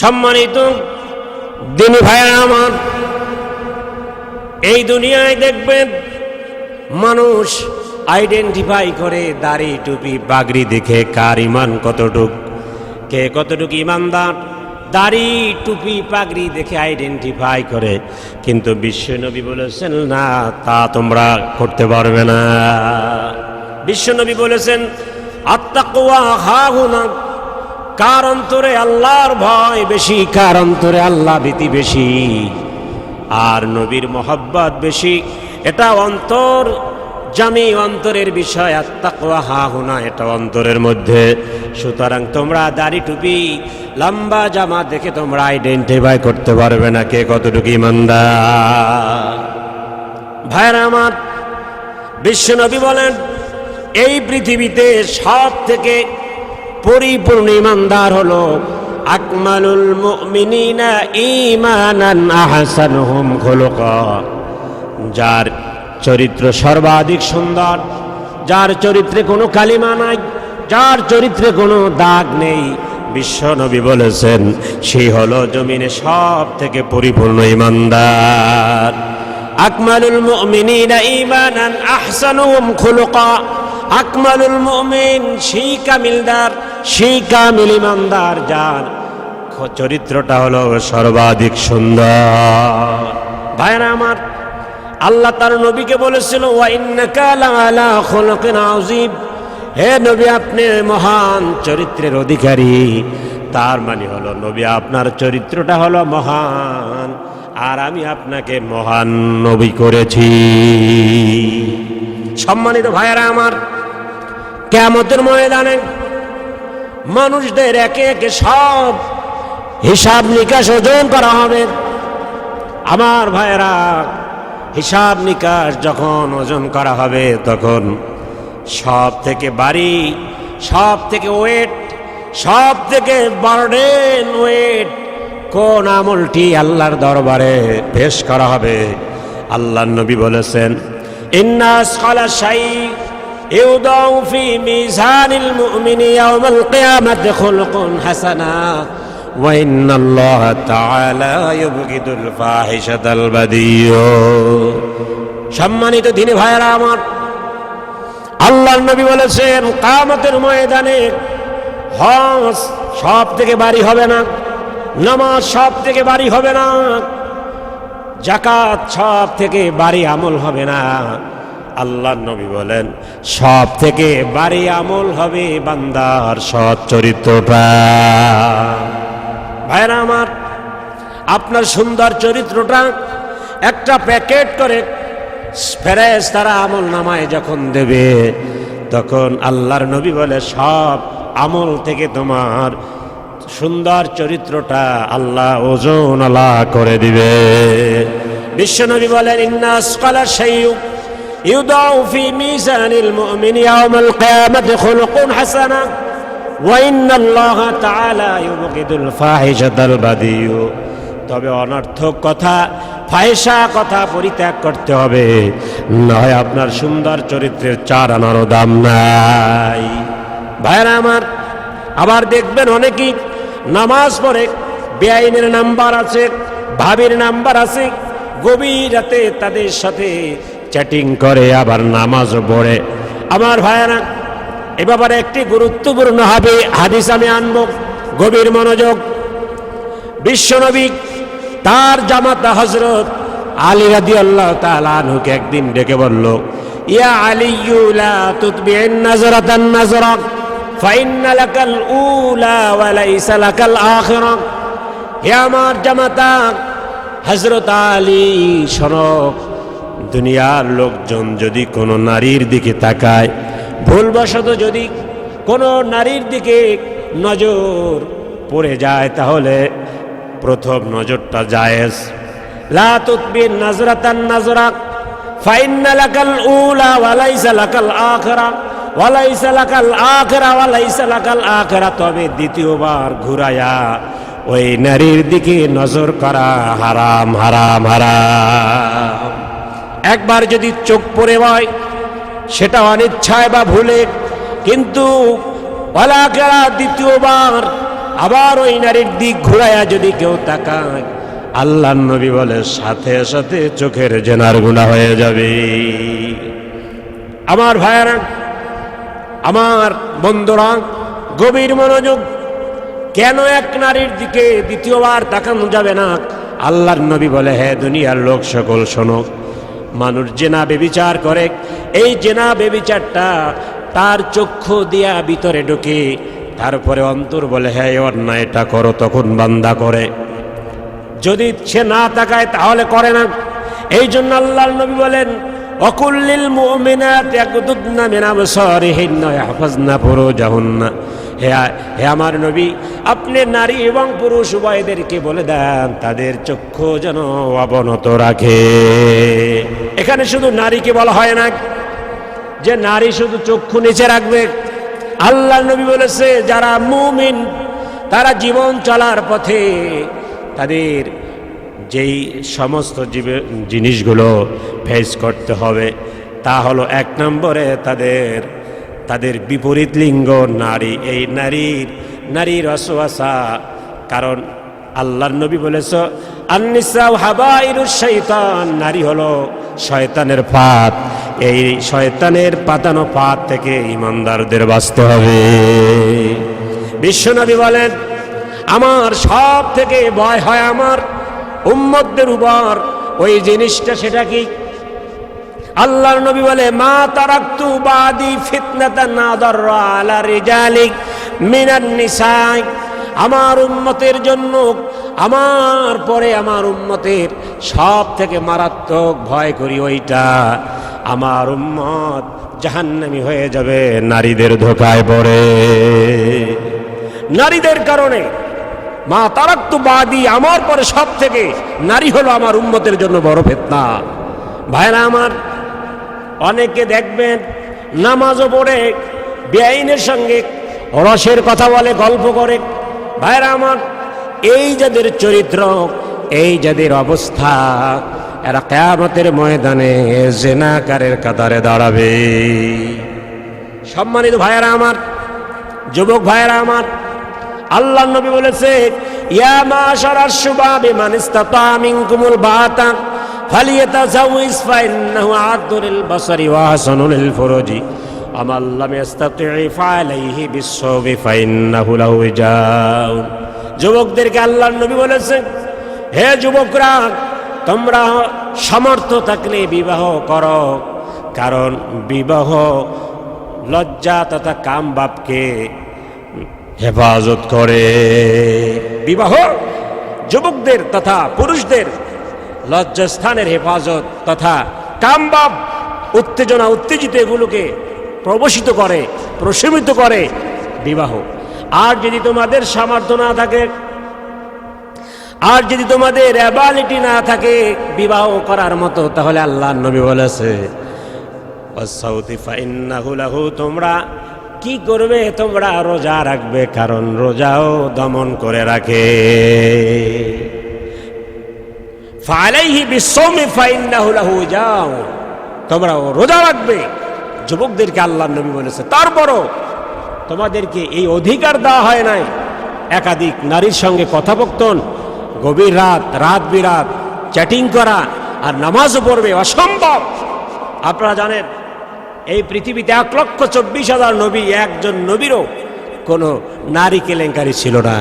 সম্মানিত দিনী ভাইয়া আমার, এই দুনিয়ায় দেখবেন মানুষ আইডেন্টিফাই করে দাড়ি, টুপি, বাগড়ি দেখে কার ইমান কতটুক, কে কতটুকু ইমানদার, দাড়ি, টুপি পাগড়ি দেখে আইডেন্টিফাই করে। কিন্তু বিশ্বনবী বলেছেন, না, তা তোমরা করতে পারবে না। বিশ্বনবী বলেছেন আত্মা আত্মাকুয়া হা হুনা কার অন্তরে আল্লাহর ভয় বেশি, কার অন্তরে আল্লাহ ভীতি বেশি? আর নবীর মোহব্বত বেশি। এটা অন্তর, জামি অন্তরের বিষয় আত্মাকুয়া হা হুনা, এটা অন্তরের মধ্যে। সুতরাং তোমরা দাড়ি টুপি, লম্বা জামা দেখে তোমরা আইডেন্টিফাই করতে পারবে না কে কতটুকু ইমানদার। ভাইরা আমার বিশ্বনবী বলেন, এই পৃথিবীতে সব থেকে পরিপূর্ণ ইমানদার হলো। আকমালুল মুমিনিনা ঈমানান আহসানুহুম খুলুকা। যার চরিত্র সর্বাধিক সুন্দর, যার চরিত্রে কোনো কালিমা নাই, যার চরিত্রে কোনো দাগ নেই, বিশ্ব নবী বলেছেন সেই হলো জমিনে সব থেকে পরিপূর্ণ ইমানদার। আকমালুল মুমিনিনা ঈমানান আহসানুহুম খুলুকা। আকমালুল মুমিন, সেই কামিলদার, সেই কামিল ইমানদার, যার চরিত্রটা হলো সর্বাধিক সুন্দর। ভাইরা আমার, আল্লাহ তার নবীকে বলেছিল হে নবী, আপনি মহান চরিত্রের অধিকারী। তার মানে হলো, নবী, আপনার চরিত্রটা হলো মহান, আর আমি আপনাকে মহান নবী করেছি। সম্মানিত ভাইয়েরা আমার কেমতের ময়দানে মানুষদের একে একে সব হিসাব নিকাশ ওজন করা হবে। আমার ভাইয়েরা, হিসাব নিকাশ যখন ওজন করা হবে, তখন সব থেকে বাড়ি সব থেকে ওয়েট সব থেকে বার্ডেন ওয়েট কোন আমলটি আল্লাহর দরবারে পেশ করা হবে? আল্লাহ নবী বলেছেন, ইন্নাস কলা ইউদাউ ফি মিজানিল মুমিনি ইয়াউমাল কিয়ামাতি খুলকুন হাসানা ওয়া ইন্নাল্লাহা তাআলা ইউবগিদুল ফাহিশাতাল বাদিয়্য সম্মানিত দিনী ভাইরা আমার আল্লাহ নবী বলেছেন কামতের ময়দানে হস সব থেকে বাড়ি হবে না, নামাজ সব থেকে বাড়ি হবে না জাকাত সব থেকে বাড়ি আমল হবে না। আল্লাহ নবী বলেন সব থেকে বাড়ি আমল হবে বান্দার সৎ চরিত্রটা। ভাইরা আমার, আপনার সুন্দর চরিত্রটা একটা প্যাকেট করে ফেরেস তারা আমল নামায় যখন দেবে, তখন আল্লাহর নবী বলে, সব আমল থেকে তোমার সুন্দর চরিত্রটা আল্লাহ ওজন আলা করে দিবে। বিশ্বনবী বলেন ইন্নাস কলা সেইয়ুক ইউদাউ ফি মিজানিল মুমিন ইয়াউমাল কিয়ামাতি খুলুকুন হাসানা وإن الله تعالى يبغض الفاحشة البذيء তবে অনর্থক কথা ফায়সা কথা পরিত্যাগ করতে হবে নয় আপনার সুন্দর চরিত্রের চার আনারও দাম নাই ভাইরা আমার আবার দেখবেন অনেকেই নামাজ পড়ে বেআইনের নাম্বার আছে ভাবির নাম্বার আছে গভীর রাতে তাদের সাথে চ্যাটিং করে, আবার নামাজও পড়ে। আমার ভাইয়ারা, এ ব্যাপারে একটি গুরুত্বপূর্ণ হবে, হাদিস আমি আনব। গভীর মনোযোগ। বিশ্বনবী তার জামাতা হজরত আলী রাদি আল্লাহ তালুকে একদিন ডেকে বলল, ইয়া আলিয়ু লা তুতবি'ন নাজরাতান নাজরাক ফাইন্না লাকাল উলা ওয়া লাইসা লাকাল আখিরা হে আমার জামাতা হজরত আলী, শোনো দুনিয়ার লোকজন যদি কোনো নারীর দিকে তাকায় ভুলবশত যদি কোনো নারীর দিকে নজর পড়ে যায়, তাহলে প্রথম নজরটা জায়েজ। লা তুতবিন নাজরাতান নাজরাক ফাইন্না লাকাল উলা ওয়া লাইসা লাকাল আখিরা, ওয়া লাইসা লাকাল আখিরা ওয়া লাইসা লাকাল আখিরা। তবে দ্বিতীয়বার ঘুরায়া ওই নারীর দিকে নজর করা হারাম হারাম হারাম। একবার যদি চোখ পড়ে হয়, সেটা অনিচ্ছায় বা ভুলে, কিন্তু দ্বিতীয়বার আবার ওই নারীর দিক ঘুরাইয়া যদি কেউ তাকায় আল্লাহ নবী বলে, সাথে সাথে চোখের জেনার গুণা হয়ে যাবে। আমার ভাইয়ারা, আমার বন্ধুরা, গভীর মনোযোগ, কেন এক নারীর দিকে দ্বিতীয়বার তাকানো যাবে না? আল্লাহর নবী বলে হ্যাঁ দুনিয়ার লোক, সকল শোনো মানুষ জেনা বেবিচার করে, এই জেনা বেবিচারটা তার চক্ষু দিয়া ভিতরে ঢুকে তারপরে অন্তর বলে হ্যাঁ অন্যায়টা করো, তখন বান্দা করে। যদি সে না তাকায়, তাহলে করে না। এই জন্য আল্লাহর নবী বলেন অকুল্লিল মুমিনাত ইয়াকুদুদনা মিন আবসারিহিন্না ইয়াহফাজনা ফুরুজাহুন্না। হে হে আমার নবী, আপনি নারী এবং পুরুষ উভয়দেরকে বলে দেন, তাদের চক্ষু যেন অবনত রাখে। এখানে শুধু নারীকে বলা হয় না, যে নারী শুধু চক্ষু নিচে রাখবে। আল্লাহ নবী বলেছে, যারা মুমিন, তারা জীবন চলার পথে তাদের যেই সমস্ত জিনিসগুলো ফেস করতে হবে, তা হলো এক নম্বরে তাদের তাদের বিপরীত লিঙ্গ নারী। এই নারীর নারীর অসুয়াশা কারণ আল্লাহর নবী বলেছ আন্নিসাও হাবাইরু শৈতান নারী হলো শয়তানের পাত এই শয়তানের পাতানো পাত থেকে ইমানদারদের বাঁচতে হবে। বিশ্বনবী বলেন, আমার সব থেকে ভয় হয় আমার উম্মতদের উপর। ওই জিনিসটা সেটা কি? আল্লাহর নবী বলে, মা তারাক্তু বাদি ফিতনাতা নাদার আলা রিজালিক মিনান নিসাই। আমার উন্মতের জন্য, আমার পরে আমার উম্মতের সব থেকে মারাত্মক ভয় করি ওইটা। আমার উম্মত জাহান্নামি হয়ে যাবে, নারীদের ধোকায় পড়ে। নারীদের কারণে মা তারাক্তু বাদি আমার পরে সব থেকে নারী হলো আমার উন্মতের জন্য বড় ফেতনা। ভাইরা আমার, অনেকে দেখবেন নামাজও পড়ে, বেআইনের সঙ্গে রসের কথা বলে, গল্প করে ভাইরা আমার, এই যাদের চরিত্র, এই যাদের অবস্থা, এরা কেয়ামতের ময়দানে জেনাকারের কাতারে দাঁড়াবে। সম্মানিত ভাইয়েরা আমার, যুবক ভাইয়েরা আমার, আল্লাহ নবী বলেছে, ইয়া মাশারাস শুবাবি মান ইসতাতা মিনকুমুল বাতা, ফালিয়াতাজাউইজ ফাইন্নাহু আদুল বাসারি ওয়া হাসানুল ফুরুজি। আমাল লাম ফালাইহি বিসসাবি ফাইন্নাহু লাহু জাউ যুবকদেরকে আল্লাহর নবী বলেছে, হে যুবকরা, তোমরা সামর্থ্য থাকলে বিবাহ করো, কারণ বিবাহ লজ্জা তথা কাম বাপকে হেফাজত করে। বিবাহ যুবকদের তথা পুরুষদের লজ্জাস্থানের হেফাজত তথা কামবাব উত্তেজনা উত্তেজিত এগুলোকে প্রবশিত করে, প্রশমিত করে বিবাহ। আর যদি তোমাদের সামর্থ্য না থাকে, আর যদি তোমাদের অ্যাবালিটি না থাকে বিবাহ করার মতো, তাহলে আল্লাহ নবী বলেছে তোমরা কি করবে? তোমরা রোজা রাখবে, কারণ রোজাও দমন করে রাখে। ফালাইহি বিশ্বমে ফাইন্নাহু লাহু যাও তোমরা রোজা রাখবে। যুবকদেরকে আল্লাহ নবী বলেছে, তারপরও তোমাদেরকে এই অধিকার দেওয়া হয় নাই। একাধিক নারীর সঙ্গে কথোপকথন, গভীর রাত রাত বিরাত, চ্যাটিং করা আর নামাজও পড়বে অসম্ভব। আপনারা জানেন, এই পৃথিবীতে এক লক্ষ চব্বিশ হাজার নবী, একজন নবীরও কোনো নারী কেলেঙ্কারি ছিল না।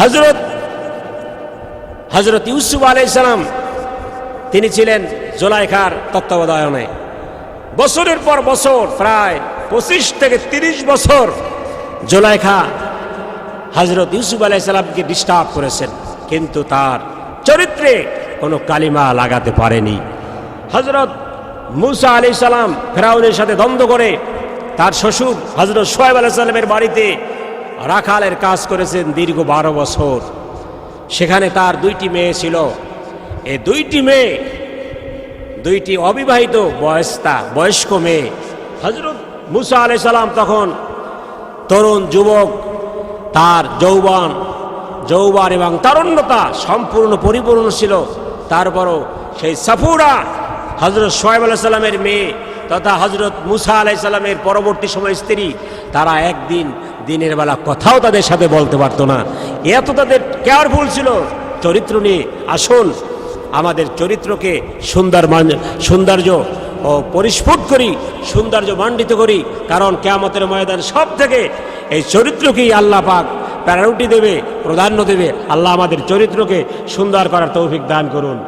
হজরত হজরত ইউসুফ আলাইসালাম তিনি ছিলেন জোলাইখার তত্ত্বাবধায়নে বছরের পর বছর, প্রায় পঁচিশ থেকে তিরিশ বছর জোলাইখা হজরত ইউসুফ আলাইসালামকে ডিস্টার্ব করেছেন। কিন্তু তার চরিত্রে কোনো কালিমা লাগাতে পারেনি। হজরত মুসা আলি সালাম ফেরাউনের সাথে দ্বন্দ্ব করে তার শ্বশুর হজরত সোহেব আলাইসাল্লামের বাড়িতে রাখালের কাজ করেছেন দীর্ঘ বারো বছর। সেখানে তার দুইটি মেয়ে ছিল। এই দুইটি মেয়ে দুইটি অবিবাহিত বয়স্তা, বয়স্ক মেয়ে। হজরত মুসা আলাই সালাম তখন তরুণ যুবক, তার যৌবন যৌবন এবং তারুণ্যতা সম্পূর্ণ পরিপূর্ণ ছিল। তারপরও সেই সাফুরা হজরত সোহেব আলাহ সাল্লামের মেয়ে তথা হজরত মুসা আলাই সাল্লামের পরবর্তী সময় স্ত্রী, তারা একদিন দিনের বেলা কথাও তাদের সাথে বলতে পারতো না। এত তাদের কেয়ারফুল ছিল। চরিত্র নিয়ে আসুন আমাদের চরিত্রকে সুন্দর সৌন্দর্য ও পরিস্ফুট করি, সৌন্দর্য মণ্ডিত করি। কারণ কেয়ামতের ময়দান সব থেকে এই চরিত্রকেই আল্লাহ পাক প্যারাউটি দেবে, প্রাধান্য দেবে। আল্লাহ আমাদের চরিত্রকে সুন্দর করার তৌফিক দান করুন।